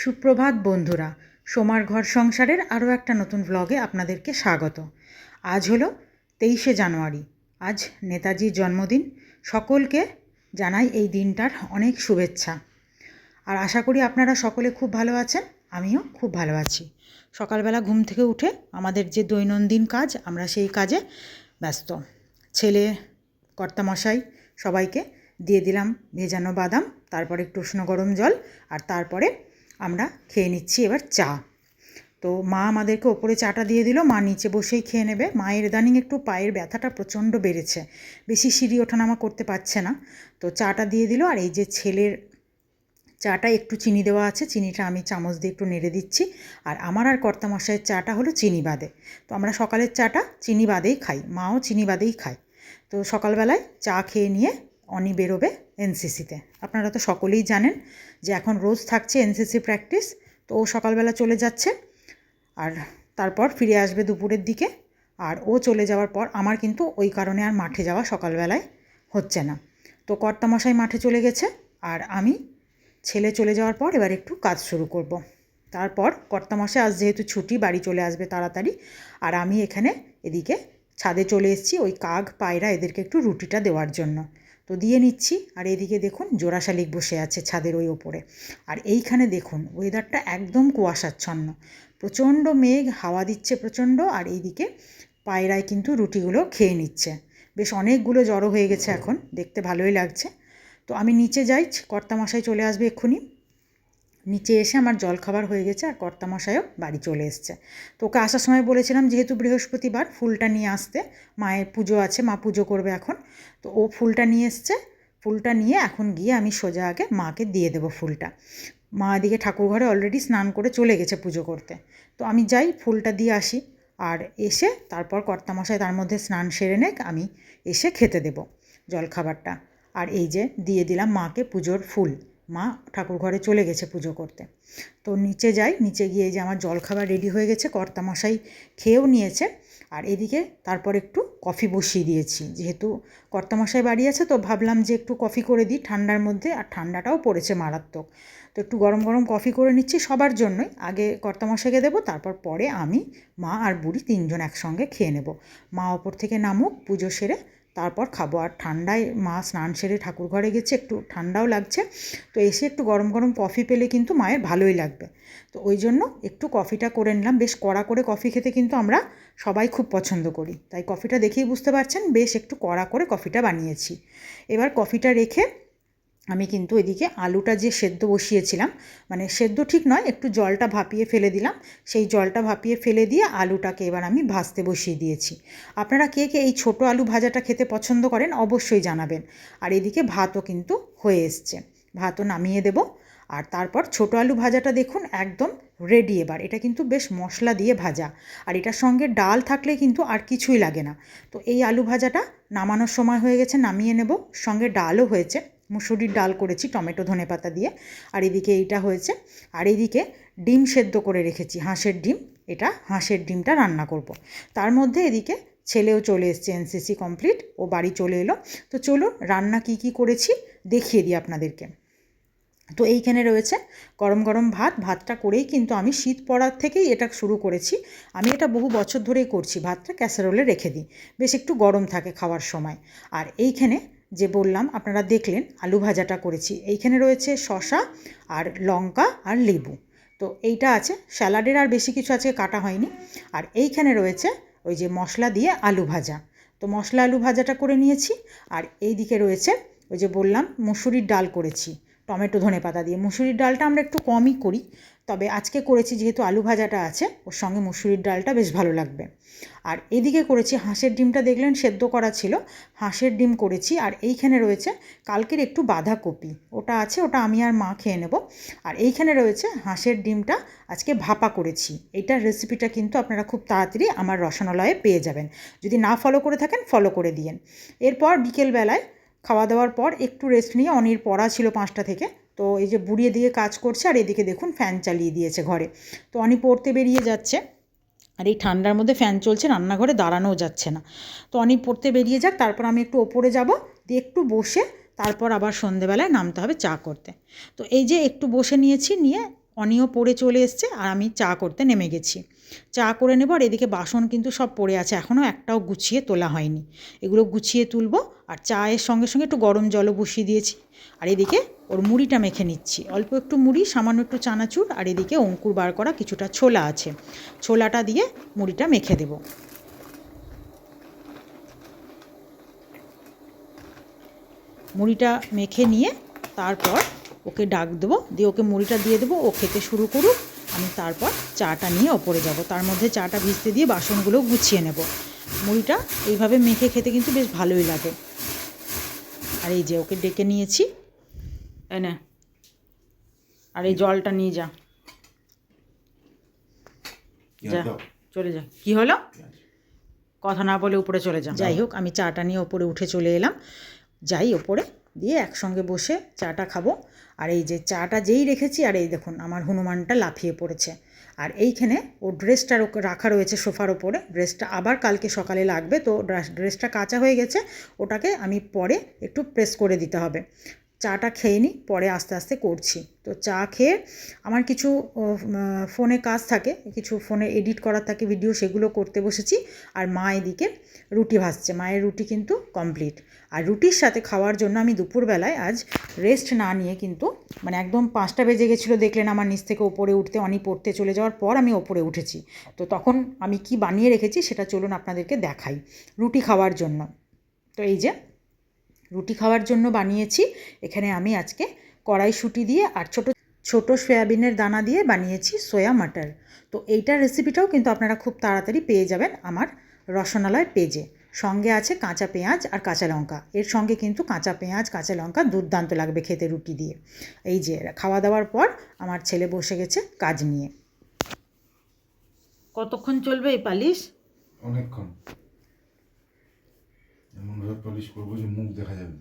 সুপ্রভাত বন্ধুরা, সোমার ঘর সংসারের আরও একটা নতুন ব্লগে আপনাদেরকে স্বাগত। আজ হলো তেইশে জানুয়ারি, আজ নেতাজির জন্মদিন। সকলকে জানাই এই দিনটার অনেক শুভেচ্ছা। আর আশা করি আপনারা সকলে খুব ভালো আছেন, আমিও খুব ভালো আছি। সকালবেলা ঘুম থেকে উঠে আমাদের যে দৈনন্দিন কাজ, আমরা সেই কাজে ব্যস্ত। ছেলে কর্তামশাই সবাইকে দিয়ে দিলাম ভেজানো বাদাম, তারপরে একটু উষ্ণ গরম জল, আর তারপরে আমরা খেয়ে নিচ্ছি এবার চা। তো মা আমাদেরকে ওপরে চাটা দিয়ে দিল, মা নিচে বসেই খেয়ে নেবে। মায়ের ইদানিং একটু পায়ের ব্যথাটা প্রচণ্ড বেড়েছে। বেশি সিঁড়ি ওঠানামা করতে পারছে না। তো চাটা দিয়ে দিল, আর এই যে ছেলের চাটা একটু চিনি দেওয়া আছে, চিনিটা আমি চামচ দিয়ে একটু নেড়ে দিচ্ছি। আর আমার আর কর্তামশাইয়ের চাটা হলো চিনি বাদে। তো আমরা সকালের চাটা চিনি বাদেই খাই, মাও চিনি বাদেই খায়। তো সকালবেলায় চা খেয়ে নিয়ে অনি বেরোবে এনসিসিতে। আপনারা তো সকলেই জানেন যে এখন রোজ থাকছে এনসিসি প্র্যাকটিস, তো ও সকালবেলা চলে যাচ্ছে আর তারপর ফিরে আসবে দুপুরের দিকে আর ও চলে যাওয়ার পর আমার কিন্তু ওই কারণে আর মাঠে যাওয়া সকালবেলায় হচ্ছে না। তো কর্তামশাই মাঠে চলে গেছে আর আমি ছেলে চলে যাওয়ার পর এবার একটু কাজ শুরু করব। তারপর কর্তামশাই আজ যেহেতু ছুটি, বাড়ি চলে আসবে তাড়াতাড়ি আর আমি এখানে এদিকে ছাদে চলে এসেছি ওই কাক পায়রা এদেরকে একটু রুটিটা দেওয়ার জন্য। তো দিয়ে নিচ্ছি। আর এদিকে দেখুন জোড়া শালিক বসে আছে ছাদের ওই ওপরে। আর এইখানে দেখুন ওয়েদারটা একদম কুয়াশাচ্ছন্ন। প্রচণ্ড মেঘ, হাওয়া দিচ্ছে প্রচণ্ড, আর এইদিকে পায়রায় কিন্তু রুটিগুলো খেয়ে নিচ্ছে। বেশ অনেকগুলো জড়ো হয়ে গেছে এখন, দেখতে ভালোই লাগছে। তো আমি নিচে যাই, কর্তামশাই চলে আসবে এক্ষুনি। নিচে এসে আমার জল খাবার হয়ে গেছে আর কর্তামশাইও বাড়ি চলে এসছে। তো ওকে আসার সময় বলেছিলাম, যেহেতু বৃহস্পতিবার ফুলটা নিয়ে আসতে, মায়ের পুজো আছে, মা পুজো করবে এখন। তো ও ফুলটা নিয়ে এসছে। ফুলটা নিয়ে এখন গিয়ে আমি সোজা আগে মাকে দিয়ে দেবো ফুলটা। মা এদিকে ঠাকুর ঘরে অলরেডি স্নান করে চলে গেছে পুজো করতে। তো আমি যাই, ফুলটা দিয়ে আসি। আর এসে তারপর কর্তামশাই তার মধ্যে স্নান সেরে নেক, আমি এসে খেতে দেব জলখাবারটা। আর এই যে দিয়ে দিলাম মাকে পুজোর ফুল। মা ঠাকুর ঘরে চলে গেছে পুজো করতে। তো নিচে যাই, নিচে গিয়ে যে আমার জলখাবার রেডি হয়ে গেছে, কর্তামশাই খেয়েও নিয়েছে। আর এদিকে তারপর একটু কফি বসিয়ে দিয়েছি। যেহেতু কর্তামশাই বাড়ি আছে, তো ভাবলাম যে একটু কফি করে দিই ঠান্ডার মধ্যে, আর ঠান্ডাটাও পড়েছে মারাত্মক। তো একটু গরম গরম কফি করে নিচ্ছি সবার জন্যই। আগে কর্তামশাইকে দেবো, তারপর পরে আমি মা আর বুড়ি তিনজন একসঙ্গে খেয়ে নেব। মা ওপর থেকে নামুক, পুজো সেরে তারপর খাব। আর ঠান্ডায় মা স্নান সেরে ঠাকুর ঘরে গেছে, একটু ঠান্ডাও লাগছে। তো এসে একটু গরম গরম কফি পেলে কিন্তু মায়ের ভালোই লাগবে। তো ওই জন্য একটু কফিটা করে নিলাম। বেশ কড়া করে কফি খেতে কিন্তু আমরা সবাই খুব পছন্দ করি। তাই কফিটা দেখেই বুঝতে পারছেন, বেশ একটু কড়া করে কফিটা বানিয়েছি। এবার কফিটা রেখে আমি কিন্তু এদিকে আলুটা যে সেদ্ধ বসিয়েছিলাম মানে সেদ্ধ ঠিক নয়, একটু জলটা ভাপিয়ে ফেলে দিলাম। সেই জলটা ভাপিয়ে ফেলে দিয়ে আলুটাকে এবার আমি ভাজতে বসিয়ে দিয়েছি। আপনারা কে কে এই ছোটো আলু ভাজাটা খেতে পছন্দ করেন অবশ্যই জানাবেন। আর এদিকে ভাতও কিন্তু হয়ে এসছে। ভাতও নামিয়ে দেব। আর তারপর ছোটো আলু ভাজাটা দেখুন একদম রেডি এবার। এটা কিন্তু বেশ মশলা দিয়ে ভাজা। আর এটার সঙ্গে ডাল থাকলে কিন্তু আর কিছুই লাগে না। তো এই আলু ভাজাটা নামানোর সময় হয়ে গেছে, নামিয়ে নেব। সঙ্গে ডালও হয়েছে। মুসুরির ডাল করেছি, টমেটো, ধনে পাতা দিয়ে। আর এদিকে এইটা হয়েছে। আর এদিকে ডিম সেদ্ধ করে রেখেছি, হাঁসের ডিম। এটা হাঁসের ডিমটা রান্না করব। তার মধ্যে এদিকে ছেলেও চলে এসছে এনসিসি কমপ্লিট, ও বাড়ি চলে এলো। তো চলুন রান্না কি কি করেছি দেখিয়ে দিই আপনাদেরকে। তো এইখানে রয়েছে গরম গরম ভাত। ভাতটা করেই কিন্তু আমি শীত পড়ার থেকেই এটা শুরু করেছি। আমি এটা বহু বছর ধরেই করছি। ভাতটা ক্যাসারোলে রেখে দিই। বেশ একটু গরম থাকে খাওয়ার সময়। আর এইখানে যে বললাম, আপনারা দেখলেন আলু ভাজাটা করেছি। এইখানে রয়েছে শশা আর লঙ্কা আর লেবু। তো এইটা আছে, স্যালাডের আর বেশি কিছু আজকে কাটা হয়নি। আর এইখানে রয়েছে ওই যে মশলা দিয়ে আলু ভাজা। তো মশলা আলু ভাজাটা করে নিয়েছি। আর এই দিকে রয়েছে ওই যে বললাম, মুসুরির ডাল করেছি। টমেটো ধনে পাতা দিয়ে। মুসুরির ডালটা আমরা একটু কমই করি। তবে আজকে করেছি যেহেতু আলু ভাজাটা আছে, ওর সঙ্গে মুসুরির ডালটা বেশ ভালো লাগবে। আর এদিকে করেছি হাঁসের ডিমটা দেখলেন, সেদ্ধ করা ছিল, হাঁসের ডিম করেছি, আর এইখানে রয়েছে কালকের একটু বাঁধাকপি, ওটা আছে, ওটা আমি আর মা খেয়ে নেব। আর এইখানে রয়েছে হাঁসের ডিমটা আজকে ভাপা করেছি, এইটার রেসিপিটা কিন্তু আপনারা খুব তাড়াতাড়ি আমার রসনালয়ে পেয়ে যাবেন। যদি না ফলো করে থাকেন ফলো করে দিয়েন। এরপর বিকেলবেলায় খাওয়া দাওয়ার পর একটু রেস্ট নিয়ে অনির পড়া ছিল পাঁচটা থেকে তো এই যে বুড়িয়ে দিয়ে কাজ করছে আর এদিকে দেখুন ফ্যান চালিয়ে দিয়েছে ঘরে। তো অনি পড়তে বেরিয়ে যাচ্ছে আর এই ঠান্ডার মধ্যে ফ্যান চলছে, রান্নাঘরে দাঁড়ানোও যাচ্ছে না। তো অনি পড়তে বেরিয়ে যাক, তারপর আমি একটু ওপরে যাব, দিয়ে একটু বসে তারপর আবার সন্ধেবেলায় নামতে হবে চা করতে। তো এই যে একটু বসে নিয়েছি, নিয়ে অনিও পড়ে চলে এসছে আর আমি চা করতে নেমে গেছি। চা করে নেব আর এদিকে বাসন কিন্তু সব পড়ে আছে, এখনও একটাও গুছিয়ে তোলা হয়নি। এগুলো গুছিয়ে তুলবো আর চায়ের সঙ্গে সঙ্গে একটু গরম জলও বসিয়ে দিয়েছি। আর এদিকে ওর মুড়িটা মেখে নিচ্ছি। অল্প একটু মুড়ি, সামান্য একটু চানাচুর আর এদিকে অঙ্কুর বার করা কিছুটা ছোলা আছে। ছোলাটা দিয়ে মুড়িটা মেখে দেবো। মুড়িটা মেখে নিয়ে তারপর ওকে ডাক দেবো। দিয়ে ওকে মুড়িটা দিয়ে দেবো, ও খেতে শুরু করুক। আমি তারপর চাটা নিয়ে ওপরে যাব। তার মধ্যে চাটা ভিজতে দিয়ে বাসনগুলো গুছিয়ে নেব। মুড়িটা এইভাবে মেখে খেতে কিন্তু বেশ ভালোই লাগে। আর এই যে ওকে ডেকে নিয়েছি। তাই না। আর এই জলটা নিয়ে যা। যা চলে যা। কি হলো? কথা না বলে উপরে চলে যা। যাই হোক আমি চাটা নিয়ে ওপরে উঠে চলে এলাম। যাই ওপরে দিয়ে একসঙ্গে বসে চাটা খাব। আর এই যে চাটা যেই রেখেছি আর এই দেখুন আমার হনুমানটা লাফিয়ে পড়েছে। আর এইখানে ও ড্রেসটা রাখা রয়েছে সোফার ওপরে। ড্রেসটা আবার কালকে সকালে লাগবে তো ড্রেসটা কাঁচা হয়ে গেছে ওটাকে আমি পরে একটু প্রেস করে দিতে হবে। চাটা খেয়ে নিই, পরে আস্তে আস্তে করছি। তো চা খেয়ে আমার কিছু ফোনে কাজ থাকে, কিছু ফোনে এডিট করার থাকে, ভিডিও সেগুলো করতে বসেছি। আর মা এদিকে রুটি ভাজছে, মায়ের রুটি কিন্তু কমপ্লিট আর রুটির সাথে খাওয়ার জন্য আমি দুপুরবেলায় আজ রেস্ট না নিয়ে কিন্তু মানে একদম পাঁচটা বেজে গেছিল দেখলেন আমার নিচ থেকে ওপরে উঠতে, অনি পড়তে চলে যাওয়ার পর আমি ওপরে উঠেছি। তো তখন আমি কি বানিয়ে রেখেছি সেটা চলুন আপনাদেরকে দেখাই, রুটি খাওয়ার জন্য। তো এই যে রুটি খাওয়ার জন্য বানিয়েছি। এখানে আমি আজকে কড়াইশুঁটি দিয়ে আর ছোট ছোট সয়াবিনের দানা দিয়ে বানিয়েছি সোয়া মাটার। তো এইটার রেসিপিটাও কিন্তু আপনারা খুব তাড়াতাড়ি পেয়ে যাবেন আমার রসনালয় পেজে সঙ্গে আছে কাঁচা পেঁয়াজ আর কাঁচা লঙ্কা। এর সঙ্গে কিন্তু কাঁচা পেঁয়াজ, কাঁচা লঙ্কা দুর্দান্ত লাগবে খেতে রুটি দিয়ে। এই যে খাওয়া দাওয়ার পর আমার ছেলে বসে গেছে কাজ নিয়ে। কতক্ষণ চলবে এই পালিশ? অনেকক্ষণ। এমনভাবে পলিশ করব যে মুখ দেখা যাবে।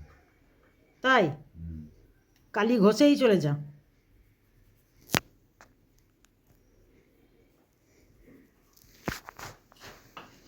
তাই? কালি ঘষেই চলে যা।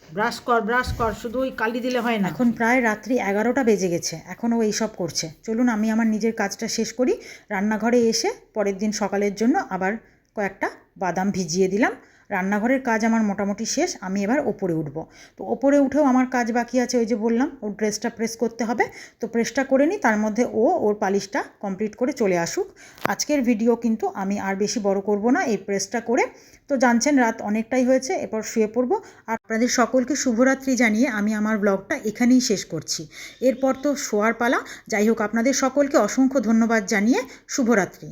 ব্রাশ কর ব্রাশ কর শুধু ওই কালি দিলে হয় না। এখন প্রায় রাত্রি এগারোটা বেজে গেছে এখনও এই সব করছে। চলুন আমি আমার নিজের কাজটা শেষ করি। রান্নাঘরে এসে পরের দিন সকালের জন্য আবার কয়েকটা বাদাম ভিজিয়ে দিলাম। রান্নাঘরের কাজ আমার মোটামুটি শেষ, আমি এবার ওপরে উঠব। তো ওপরে উঠেও আমার কাজ বাকি আছে, ওই যে বললাম, ওর ড্রেসটা প্রেস করতে হবে। তো প্রেসটা করে নিই তার মধ্যে ও ওর পালিশটা কমপ্লিট করে চলে আসুক। আজকের ভিডিও কিন্তু আমি আর বেশি বড় করব না, এই প্রেসটা করে। তো জানছেন রাত অনেকটাই হয়েছে, এরপর শুয়ে পড়ব। আর আপনাদের সকলকে শুভরাত্রি জানিয়ে আমি আমার ব্লগটা এখানেই শেষ করছি। এরপর তো শোয়ার পালা। যাই হোক, আপনাদের সকলকে অসংখ্য ধন্যবাদ জানিয়ে শুভরাত্রি।